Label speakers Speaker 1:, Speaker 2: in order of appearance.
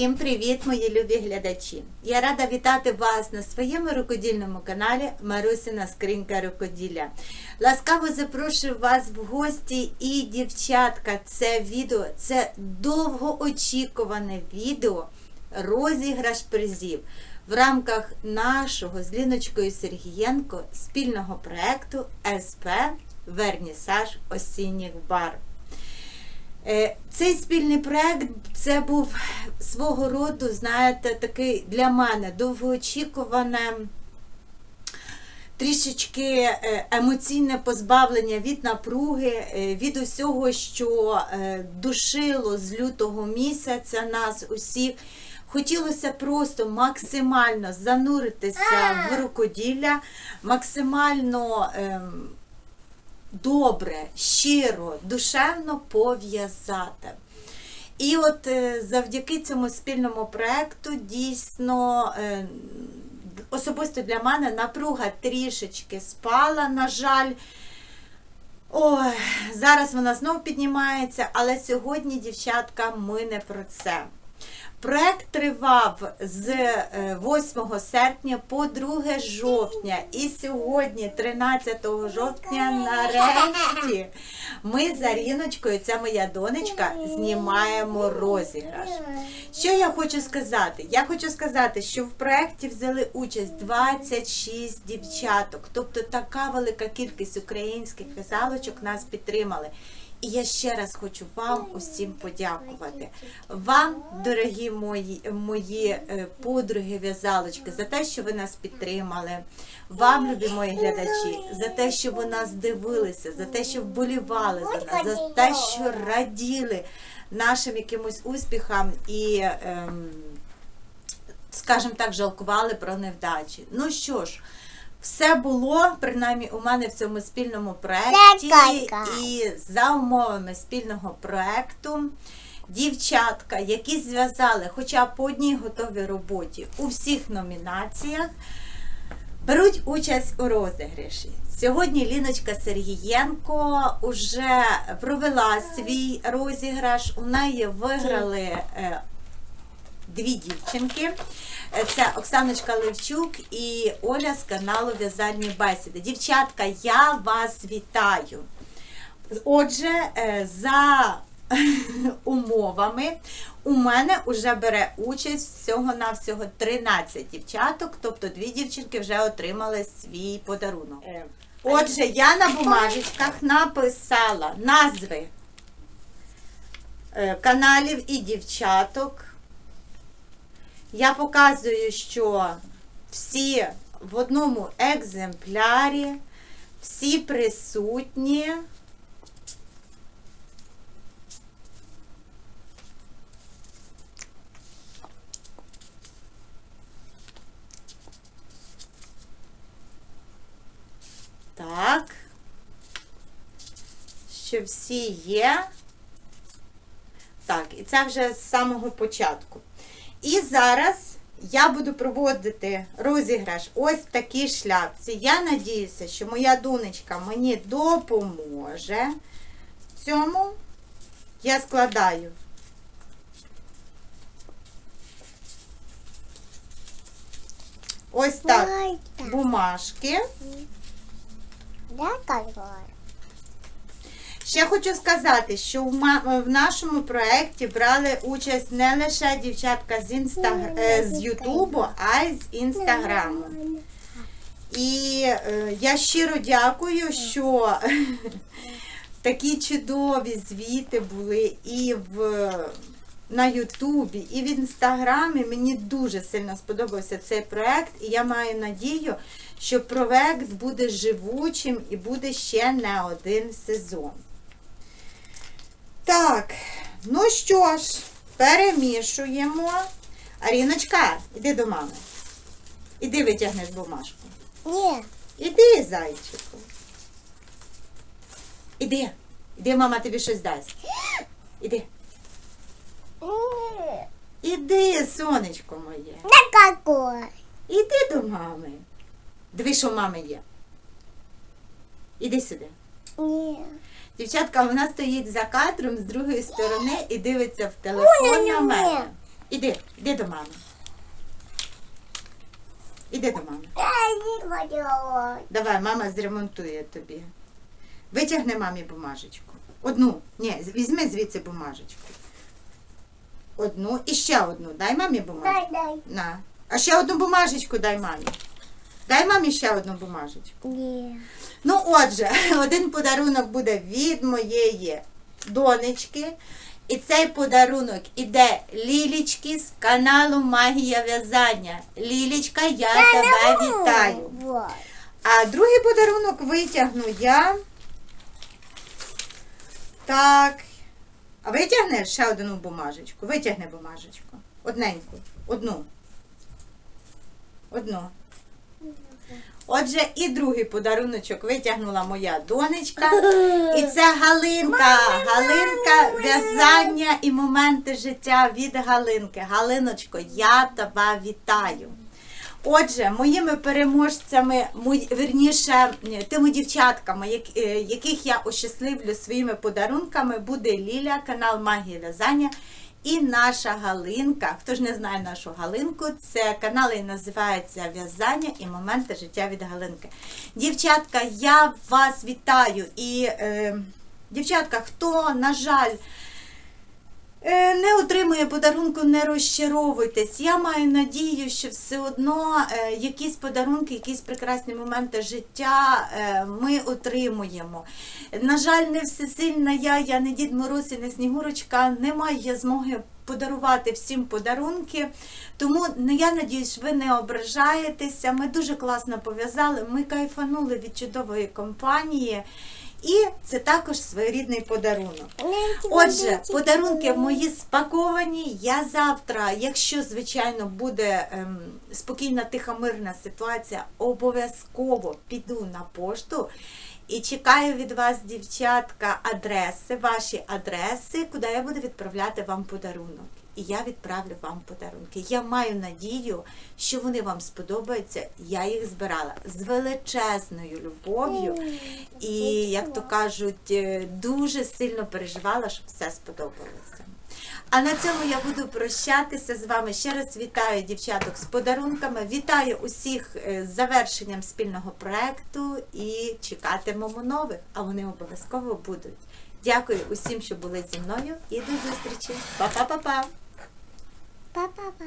Speaker 1: Всім привіт, мої любі глядачі! Я рада вітати вас на своєму рукодільному каналі Марусина Скринька Рукоділля. Ласкаво запрошую вас в гості і дівчатка. Це відео, це довгоочікуване відео розіграш призів в рамках нашого з Ліночкою Сергієнко спільного проекту СП Вернісаж осінніх бар. Е, Цей спільний проект це був свого роду, знаєте, такий для мене довгоочікуване трішечки е, емоційне позбавлення від напруги, е, від усього, що душило з лютого місяця нас усіх. Хотілося просто максимально зануритися в рукоділля, максимально. Добре, щиро, душевно пов'язати. І от е, завдяки цьому спільному проекту дійсно е, особисто для мене напруга трішечки спала, на жаль. Ой, зараз вона знов піднімається, але сьогодні, дівчатка, ми не про це. Проект тривав з е, 8 серпня по 2 жовтня. І сьогодні, 13 жовтня, нарешті, ми з Аріночкою, це моя донечка, знімаємо розіграш. Що я хочу сказати? Я хочу сказати, що в проєкті взяли участь 26 дівчаток, тобто така велика кількість українських в'язалочок нас підтримали. І я ще раз хочу вам усім подякувати. Вам, дорогі мої, мої е, подруги в'язалочки, за те, що ви нас підтримали. Вам, любі мої глядачі, за те, що ви нас дивилися, за те, що вболівали за нас, за те, що раділи нашим якимось успіхам і, ем, скажімо так, жалкували про невдачі. Ну що ж. Все було, принаймні, у мене в цьому спільному проєкті. І за умовами спільного проєкту дівчатка, які зв'язали хоча б по одній готовій роботі у всіх номінаціях, беруть участь у розіграші. Сьогодні Ліночка Сергієнко вже провела свій розіграш. У неї виграли дві дівчинки. Е, Це Оксаночка Левчук і Оля з каналу В'язальні бесіди. Дівчатка, я вас вітаю. Отже, е, за умовами у мене вже бере участь всього-навсього 13 дівчаток, тобто дві дівчинки вже отримали свій подарунок. Е, Отже, я на бумажечках написала назви каналів і дівчаток. Я показую, що всі в одному екземплярі, всі присутні. Так. Що всі є. Так, і це вже з самого початку. І зараз я буду проводити розіграш ось в такій шляпці. Я надіюся, що моя донечка мені допоможе в цьому. Я складаю ось так бумажки. Ще хочу сказати, що в, в нашому проєкті брали участь не лише дівчатка з, інстаг... е, з Ютубу, а й з Інстаграму. І е, я щиро дякую, що такі чудові звіти були і в, на Ютубі, і в Інстаграмі. Мені дуже сильно сподобався цей проект, і я маю надію, що проект буде живучим і буде ще не один сезон. Так, ну що ж, перемішуємо. Аріночка, іди до мами. Іди витягнеш бумажку.
Speaker 2: Не.
Speaker 1: Іди, зайчику. Іди. Іди, мама тобі щось дасть. Іди. Іди, сонечко моє.
Speaker 2: Да какой?
Speaker 1: Іди до мами. Диви, що в мами є. Іди сюди.
Speaker 2: Не.
Speaker 1: Дівчатка, вона стоїть за кадром з другої сторони і дивиться в телефон на мене. Іди, іди до мами. Іди до мами. Давай, мама зремонтує тобі. Витягни мамі бумажечку. Одну. Ні, візьми звідси бумажечку. Одну і ще одну. Дай мамі бумажечку.
Speaker 2: Дай, дай.
Speaker 1: На. А ще одну бумажечку дай мамі. Дай мамі ще одну бумажечку.
Speaker 2: Ні.
Speaker 1: Ну, отже, один подарунок буде від моєї донечки. І цей подарунок іде Лілічки з каналу Магія в'язання. Лілічка, я тебе вітаю. А другий подарунок витягну я. Так. А витягнеш ще одну бумажечку. Витягни бумажечку. Одненьку. Одну. Одну. Отже, і другий подаруночок витягнула моя донечка. І це Галинка. Галинка, в'язання і моменти життя від Галинки. Галиночко, я тебе вітаю. Отже, моїми переможцями, вірніше, тими дівчатками, е, яких я ощасливлю своїми подарунками, буде Ліля, канал Магія в'язання. І наша Галинка. Хто ж не знає нашу Галинку, це канал і називається В'язання і моменти життя від Галинки. Дівчатка, я вас вітаю. І е, дівчатка, хто, на жаль, Не отримує подарунку, не розчаровуйтесь. Я маю надію, що все одно е, якісь подарунки, якісь прекрасні моменти життя е, ми отримуємо. На жаль, не всесильна я, я не Дід Мороз і не Снігурочка, не маю я змоги подарувати всім подарунки. Тому ну, я надіюсь, ви не ображаєтеся. Ми дуже класно пов'язали, ми кайфанули від чудової компанії. І це також своєрідний подарунок. Отже, подарунки мої спаковані. Я завтра, якщо звичайно буде ем, спокійна, тиха, мирна ситуація, обов'язково піду на пошту і чекаю від вас, дівчатка, адреси, ваші адреси, куди я буду відправляти вам подарунок. І я відправлю вам подарунки. Я маю надію, що вони вам сподобаються. Я їх збирала з величезною любов'ю. І, як то кажуть, е, дуже сильно переживала, щоб все сподобалося. А на цьому я буду прощатися з вами. Ще раз вітаю дівчаток з подарунками. Вітаю усіх е, з завершенням спільного проекту і чекатимемо нових, а вони обов'язково будуть. Дякую усім, що були зі мною, і до зустрічі. Па-па-па-па!
Speaker 2: Па-па-па.